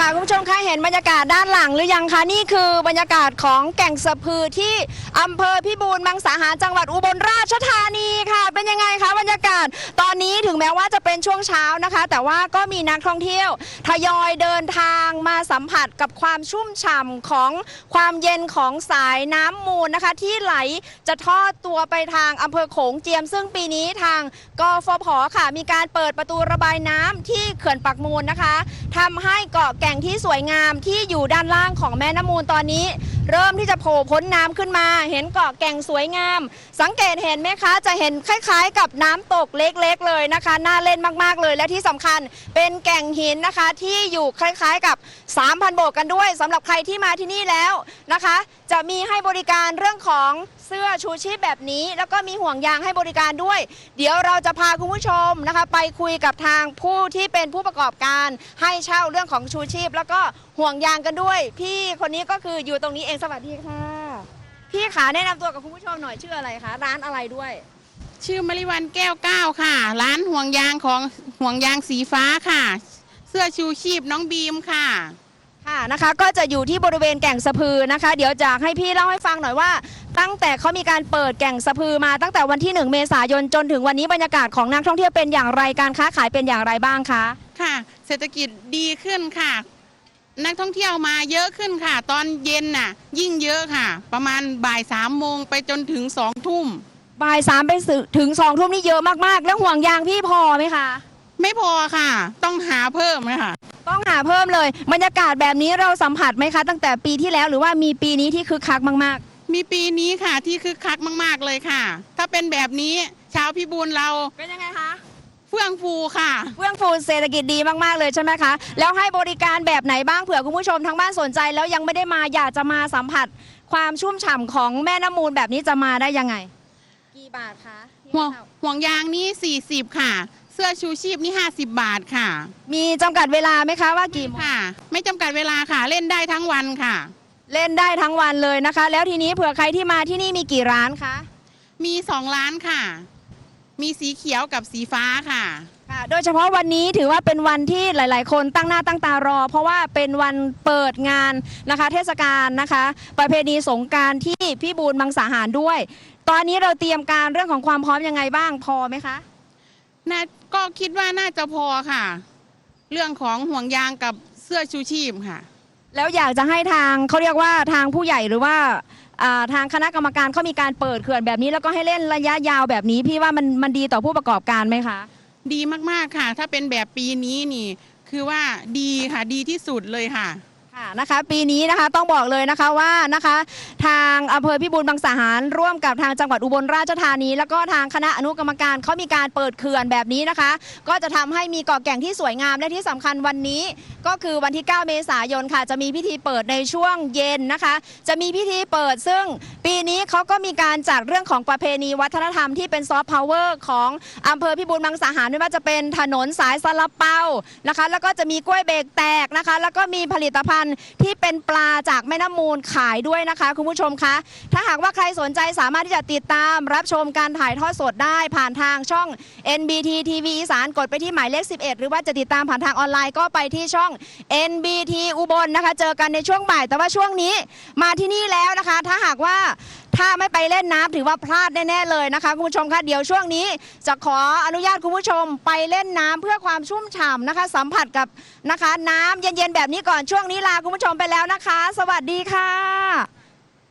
ค่ะคุณผู้ชมคะเห็นบรรยากาศด้านหลังหรือยังคะนี่คือบรรยากาศของแก่งสะพือที่อำเภอพิบูลมังสาหารจังหวัดอุบลราชธานีค่ะ เป็นยังไงคะบรรยากาศ ตอนนี้ถึงแม้ว่าจะเป็นช่วงเช้านะคะ แต่ว่าก็มีนักท่องเที่ยวทยอยเดินทางมาสัมผัสกับความชุ่มฉ่ำของความเย็นของสายน้ำมูลนะคะ ที่ไหลจะทอดตัวไปทางอำเภอโขงเจียม ซึ่งปีนี้ทางกฟผค่ะ มีการเปิดประตูระบายน้ำที่เขื่อนปักมูลนะคะทำให้เกาะแก่งที่สวยงามที่อยู่ด้านล่างของแม่น้ำมูลตอนนี้ เริ่มที่จะโผล่พ้นน้ำขึ้นมา เห็นเกาะแก่งสวยงาม สังเกตเห็นไหมคะ จะเห็นคล้าย ๆ กับน้ำตกเล็กๆเลยนะคะ น่าเล่นมากๆเลย และที่สำคัญเป็นแก่งหินนะคะที่อยู่คล้ายๆกับ 3,000 โบกกันด้วยสำหรับใครที่มาที่นี่แล้วนะคะ จะมีให้บริการเรื่องของเสื้อชูชีพแบบนี้ แล้วก็มีห่วงยางให้บริการด้วย เดี๋ยวเราจะพาคุณผู้ชมนะคะ ไปคุยกับทางผู้ที่เป็นผู้ประกอบการให้เช่าเรื่องของชูชีพ แล้วก็ห่วงยางกันด้วย พี่คนนี้ก็คืออยู่ตรงนี้เองสวัสดีค่ะ พี่ขาแนะนำตัวกับคุณผู้ชมหน่อยชื่ออะไรคะร้านอะไรด้วย ชื่อมริวันแก้วเก้าค่ะ ร้านห่วงยางของห่วงยางสีฟ้าค่ะ เสื้อชูชีพน้องบีมค่ะ ค่ะนะคะ ก็จะอยู่ที่บริเวณแก่งสะพือนะคะ เดี๋ยวจะให้พี่เล่าให้ฟังหน่อยว่า ตั้งแต่เขามีการเปิดแก่งสะพือมาตั้งแต่วันที่ 1 เมษายนจนถึงวันนี้บรรยากาศของนักท่องเที่ยวเป็นอย่างไรการค้าขายเป็นอย่างไรบ้างคะค่ะ เศรษฐกิจดีขึ้นค่ะ นักท่องเที่ยวมาเยอะขึ้นค่ะ ตอนเย็นน่ะ ยิ่งเยอะค่ะ ประมาณบ่ายสามโมงไปจนถึงสองทุ่ม บ่ายสามไปถึงสองทุ่มนี่เยอะมากๆ แล้วห่วงยางพี่พอไหมคะ ไม่พอค่ะ ต้องหาเพิ่มค่ะ ต้องหาเพิ่มเลย บรรยากาศแบบนี้เราสัมผัสไหมคะ ตั้งแต่ปีที่แล้วหรือว่ามีปีนี้ที่คึกคักมากมีปีนี้ค่ะที่คึกคักมาก ๆ เลยค่ะ ถ้าเป็นแบบนี้ชาวพิบูลเราๆเป็นยังไงคะเฟื่องฟูค่ะ เฟื่องฟูเศรษฐกิจดีมากๆเลยใช่ไหมคะ แล้วให้บริการแบบไหนบ้างเผื่อคุณผู้ชมทั้งบ้านสนใจ แล้วยังไม่ได้มาอยากจะมาสัมผัส ความชุ่มฉ่ำของแม่น้ำมูลแบบนี้จะมาได้ยังไง กี่บาทคะห่วงห่วงยางนี่ 40 ค่ะ เสื้อชูชีพนี่ 50 บาทค่ะมีจำกัดเวลาไหมคะว่ากี่โมงค่ะ ไม่จำกัดเวลาค่ะเล่นได้ทั้งวันค่ะ เล่นได้ทั้งวันเลยนะคะ แล้วทีนี้เผื่อใครที่มาที่นี่มีกี่ร้านคะ มีสองร้านค่ะ มีสีเขียวกับสีฟ้าค่ะค่ะ โดยเฉพาะวันนี้ถือว่าเป็นวันที่หลาย ๆ คนตั้งหน้าตั้งตารอ เพราะว่าเป็นวันเปิดงานนะคะ เทศกาลนะคะ ประเพณีสงกรารที่พี่บูลมังสาหารด้วย ตอนนี้เราเตรียมการเรื่องของความพร้อมยังไงบ้างพอไหมคะน่าก็คิดว่าน่าจะพอค่ะ เรื่องของห่วงยางกับเสื้อชูชีพค่ะ แล้วอยากจะให้ทางเขาเรียกว่าทางผู้ใหญ่หรือว่าอ่าทางคณะกรรมการเขามีการเปิดเขื่อนแบบนี้แล้วก็ให้เล่นระยะยาวแบบนี้ พี่ว่ามันมันดีต่อผู้ประกอบการไหมคะ ดีมากๆค่ะ ถ้าเป็นแบบปีนี้นี่ คือว่าดีค่ะดีที่สุดเลยค่ะ ค่ะนะคะปีนี้นะคะต้องบอกเลยนะคะว่านะคะทางอำเภอพิบูลบางสาหารร่วมกับทางจังหวัดอุบลราชธานี แล้วก็ทางคณะอนุกรรมการเขามีการเปิดเขื่อนแบบนี้นะคะ ก็จะทำให้มีเกาะแก่งที่สวยงามและที่สำคัญวันนี้ก็คือวันที่ 9 เมษายนค่ะจะมีพิธีเปิดในช่วงเย็นนะคะ จะมีพิธีเปิดซึ่งปีนี้เขาก็มีการจัดเรื่องของประเพณีวัฒนธรรมที่เป็นซอฟต์พาวเวอร์ของอำเภอพิบูลมังสาหารไม่ว่าจะเป็นถนนสายสลับเปานะคะ แล้วก็จะมีกล้วยเบรกแตกนะคะ แล้วก็มีผลิตภัณฑ์ที่เป็นปลาจากแม่น้ำมูลขายด้วยนะคะ คุณผู้ชมคะถ้าหากว่าใครสนใจสามารถที่จะติดตามรับชมการถ่ายทอดสดได้ผ่านทางช่อง NBT TV อีสานกดไปที่หมายเลข 11 หรือว่าจะติดตามผ่านทางออนไลน์ก็ไปที่ช่อง NBT อุบลนะคะ เจอกันในช่วงบ่าย แต่ว่าช่วงนี้มาที่นี่แล้วนะคะ ถ้าไม่ไปเล่นน้ำถือว่าพลาดแน่ๆเลยนะคะคุณผู้ชมคะเดี๋ยวช่วงนี้ จะขออนุญาตคุณผู้ชมไปเล่นน้ำเพื่อความชุ่มฉ่ำนะคะ สัมผัสกับนะคะ น้ำเย็นๆแบบนี้ก่อนช่วงนี้ลาคุณผู้ชมไปแล้วนะคะ สวัสดีค่ะ